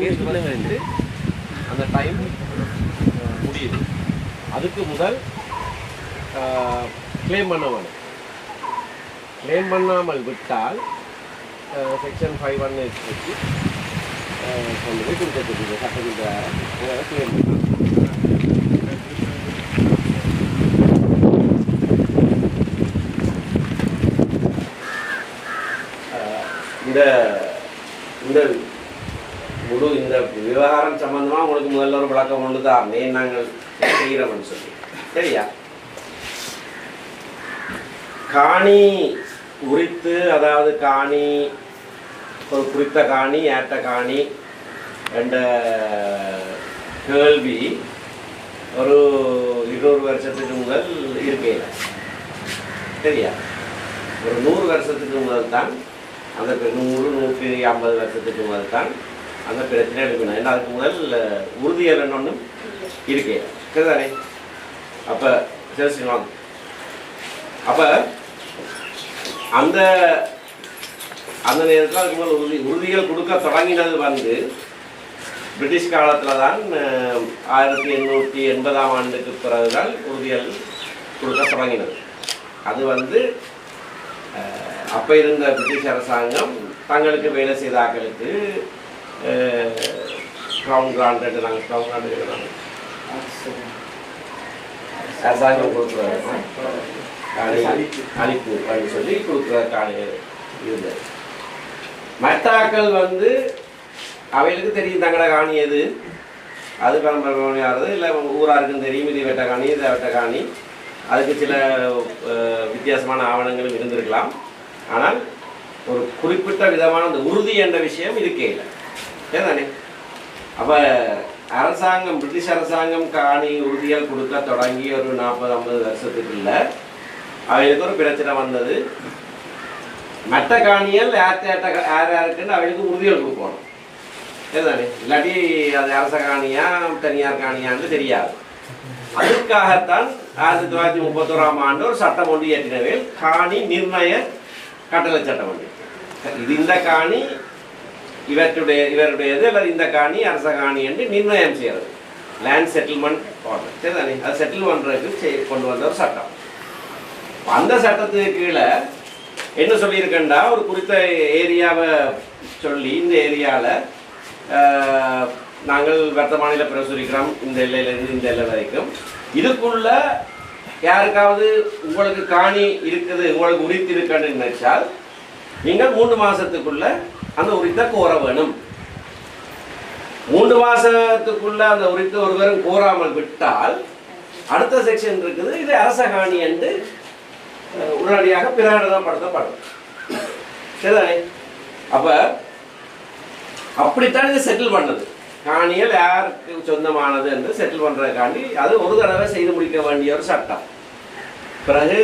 Case வந்து அந்த time முடியுது. அதுக்கு முதல் கிளைம் பண்ண வேணும் கிளைம் பண்ணாமல் விட்டால் செக்ஷன் ஃபைவ் ஒன் வச்சு கொண்டு போய் கொடுத்துருக்கு சட்டத்தின் கிளைம் பண்ணலாம் இந்த இந்த முழு இந்த விவகாரம் சம்பந்தமா உங்களுக்கு முதல்ல ஒரு விளக்கம் ஒன்று தான் ஏன் நாங்கள் செய்கிறோம்னு சொல்லி. சரியா? காணி உரித்து அதாவது காணி ஒரு குறித்த காணி ஏற்ற காணி என்ற கேள்வி ஒரு இருநூறு வருஷத்துக்கு முதல் இருக்கையில். சரியா? ஒரு நூறு வருஷத்துக்கு முதல் தான் அந்த நூறு நூற்றி ஐம்பது வருஷத்துக்கு முதல் தான் அந்த பிரச்சனை எடுக்கணும் ஏன்னா அதுக்கு முதல் உறுதியாக உறுதியல் ஒன்றும் இருக்கே சரிதானே அப்போ சரி வாங்க. அப்போ அந்த அந்த நேரத்தில் அதுக்கு முதல் உறுதி உறுதிகள் கொடுக்க தொடங்கினது வந்து பிரிட்டிஷ் காலத்தில் தான் ஆயிரத்தி எண்ணூற்றி எண்பதாம் ஆண்டுக்கு பிறகுதான் உறுதிகள் கொடுக்க தொடங்கினது. அது வந்து அப்போ இருந்த பிரிட்டிஷ் அரசாங்கம் தங்களுக்கு வேலை செய்தாக்களுக்கு க்ரௌன் கிராண்ட் நாங்கள் க்ரௌன் கிராண்ட் இருக்கிறோம் அரசாங்கம் கொடுக்குறாரு அழிப்பு அப்படின்னு சொல்லி கொடுக்குற காணி இருந்தது மற்றாக்கள் வந்து அவைகளுக்கு தெரியும் தங்கட காணி எது அது பரம்பரையானது இல்லை ஊராருக்கும் தெரியும் இது வெட்ட காணி இதை வெட்ட காணி அதுக்கு சில வித்தியாசமான ஆவணங்களும் இருந்திருக்கலாம் ஆனால் ஒரு குறிப்பிட்ட விதமான அந்த உறுதி என்ற விஷயம் இருக்கே இல்லை சரிதானே அப்போ அரசாங்கம் பிரிட்டிஷ் அரசாங்கம் காணி உறுதியால் கொடுக்க தொடங்கி ஒரு நாற்பது ஐம்பது வருஷத்துக்குள்ள அவைகளுக்கு ஒரு பிரச்சனை வந்தது. மற்ற காணிகள் யார்ட்ட யார் யாருக்குன்னு அவைகளுக்கு உறுதிகள் கொடுக்கணும். சரிதானே இல்லாட்டி அது அரச காணியா தனியார் காணியான்னு தெரியாது. அதுக்காகத்தான் ஆயிரத்தி தொள்ளாயிரத்தி முப்பத்தோராம் ஆண்டு ஒரு சட்டம் ஒன்று இயற்றினவே காணி நிர்ணய கட்டளை சட்டம் ஒன்று. இது இந்த காணி இவற்றுடைய இவருடையது அல்லது இந்த காணி அரச காணி என்று நிர்ணயம் செய்யறது லேண்ட் செட்டில்மெண்ட் ஆர்டர் சரிதானே? அது செட்டில் பண்ணுறதுக்கு செய் கொண்டு வந்த ஒரு சட்டம். அந்த சட்டத்துக்கு கீழே என்ன சொல்லியிருக்கேன்டா? ஒரு குறித்த ஏரியாவை சொல்லி இந்த ஏரியாவில் நாங்கள் வர்த்தமானில பிரசுரிக்கிறோம். இந்த எல்லையிலேருந்து இந்த எல்லை வரைக்கும். இதுக்குள்ள யாருக்காவது உங்களுக்கு காணி இருக்குது உங்களுக்கு உரித்து இருக்குன்னு நினைச்சால் நீங்கள் மூன்று மாதத்துக்குள்ளே அந்த உரித்தை கோர வேணும். மூன்று மாசத்துக்குள்ள அந்த உரித்த ஒருவரும் கோராமல் விட்டால் அடுத்த செக்ஷன் இருக்குது. இது அரச காணி என்று உடனடியாக பிரகடனப்படுத்தப்படும் சரிதானே? அப்ப அப்படித்தான் இது செட்டில் பண்ணது. காணியல் யாருக்கு சொந்தமானது என்று செட்டில் பண்றதுக்காண்டி அது ஒரு தடவை செய்து முடிக்க வேண்டிய ஒரு சட்டம். பிறகு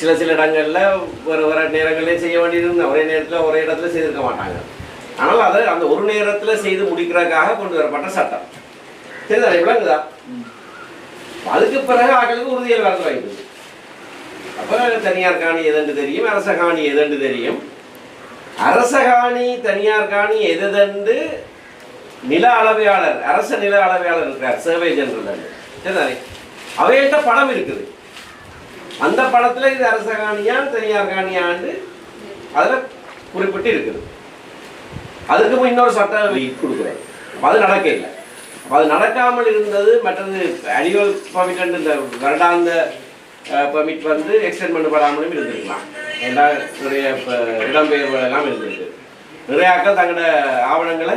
சில சில இடங்களில் ஒரு ஒரு நேரங்களே செய்ய வேண்டியது ஒரே நேரத்தில் ஒரே இடத்துல செய்திருக்க மாட்டாங்க. ஆனால் அதை அந்த ஒரு நேரத்தில் செய்து முடிக்கிறதுக்காக கொண்டு வரப்பட்ட சட்டம். சரிதானே விளங்குதா? அதுக்கு பிறகு ஆக்களுக்கு உறுதியில் வரது வாங்கிடுது அப்போ தனியார் காணி எதென்று தெரியும் அரச காணி எதென்று தெரியும்? அரச காணி தனியார் காணி எதென்று நில அளவையாளர் அரச நில அளவையாளர் இருக்கிறார் சர்வே ஜெனரல் சரிதானே? அவைகிட்ட பணம் இருக்குது. அந்த படத்துல இது அரச காணியா தனியார் காணியான்னு அதுல குறிப்பிட்டு இருக்குது அதுக்கு இன்னொரு சட்டம் கொடுக்குறாரு. அது நடக்க இல்லை. அது நடக்காமல் இருந்தது மற்றது அனிவல் பர்மிட் இந்த வருடாந்த பர்மிட் வந்து எக்ஸ்டெண்ட் பண்ணப்படாமலும் இருந்திருக்கலாம். ஏன்னா நிறைய எல்லாம் இருந்திருக்கு. நிறையாக்கள் தங்களோட ஆவணங்களை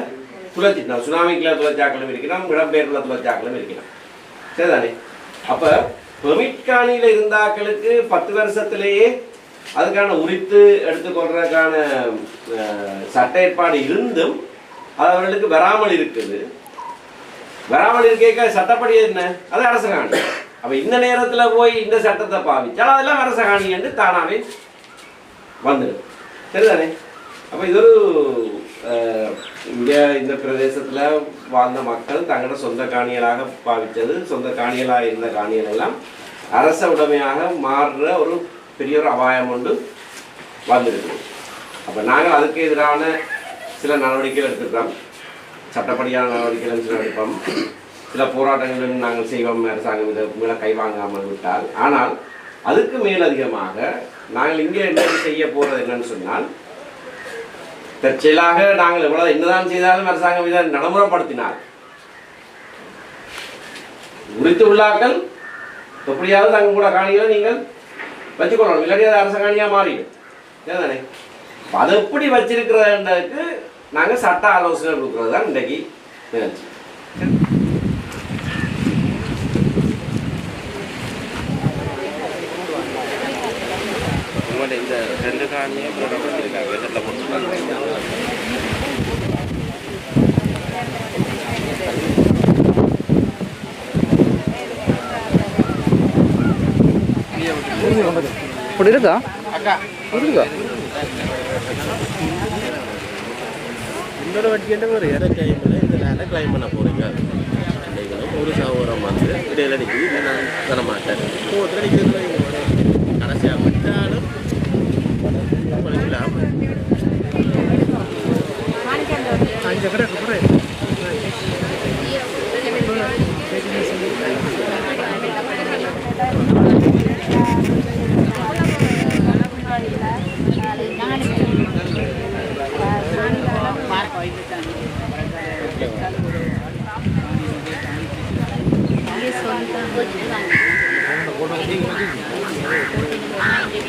துளைச்சிட்டோம் சுனாமிக்குள்ள துளைச்சாக்களும் இருக்கிறோம் இடம்பெயர்வுல துளைச்சாக்களும் இருக்கலாம். சரிதானே? அப்போ பெர்மிட் காணியில் இருந்தாக்களுக்கு பத்து வருஷத்திலேயே அதுக்கான உரித்து எடுத்துக்கொள்றதுக்கான சட்ட ஏற்பாடு இருந்தும் அது அவர்களுக்கு வராமல் இருக்குது. வராமல் இருக்க சட்டப்படி என்ன? அது அரச காணி அப்போ இந்த நேரத்தில் போய் இந்த சட்டத்தை பாவிச்சால் அதெல்லாம் அரச காணி என்று தானாகவே வந்துடும். சரிதானே? அப்போ இது ஒரு இங்கே இந்த பிரதேசத்தில் வாழ்ந்த மக்கள் தங்களோட சொந்த காணிகளாக பாவித்தது சொந்த காணிகளாக இருந்த காணிகள் எல்லாம் அரச உடைமையாக மாறுற ஒரு பெரிய ஒரு அபாயம் ஒன்று வந்திருக்கு அப்போ நாங்கள் அதுக்கு எதிரான சில நடவடிக்கைகள் எடுத்துக்கிறோம் சட்டப்படியான நடவடிக்கைகள் சில எடுப்போம். சில போராட்டங்களும் நாங்கள் செய்வோம். அரசாங்கம் இதை மேலே கை வாங்காமல் விட்டால். ஆனால் அதுக்கு மேலதிகமாக நாங்கள் இங்கே என்ன செய்ய போகிறது என்னன்னு சொன்னால் தற்செயலாக நாங்கள் எவ்வளவு என்னதான் செய்தாலும் அரசாங்கம் இதை நடைமுறைப்படுத்தினார். உரித்து உள்ளாக்கள் எப்படியாவது நாங்கள் கூட காணிகளை நீங்கள் வச்சுக்கொள்ளணும் இல்லாட்டி அது அரச காணியாக மாறிடும். ஏதானே அப்ப அதை எப்படி வச்சிருக்கிறதுக்கு நாங்கள் சட்ட ஆலோசனை கொடுக்குறது தான் இன்றைக்கு நிகழ்ச்சி. ரெண்டு காரணியும் போடப்பட்டிருக்காங்க வெள்ளத்தில் போட்டுருக்காங்க இப்படி இருக்கா? இருக்கா இன்னொரு வட்டிக்கிட்ட ஒரு இட கிளைம் பண்ண இந்த நேரம் கிளைம் பண்ண போகிறீங்க ஒரு சகோதரம் வந்து இடையில நிற்குது நான் தர மாட்டேன் ஒருத்தர் நிற்கிறது Yes,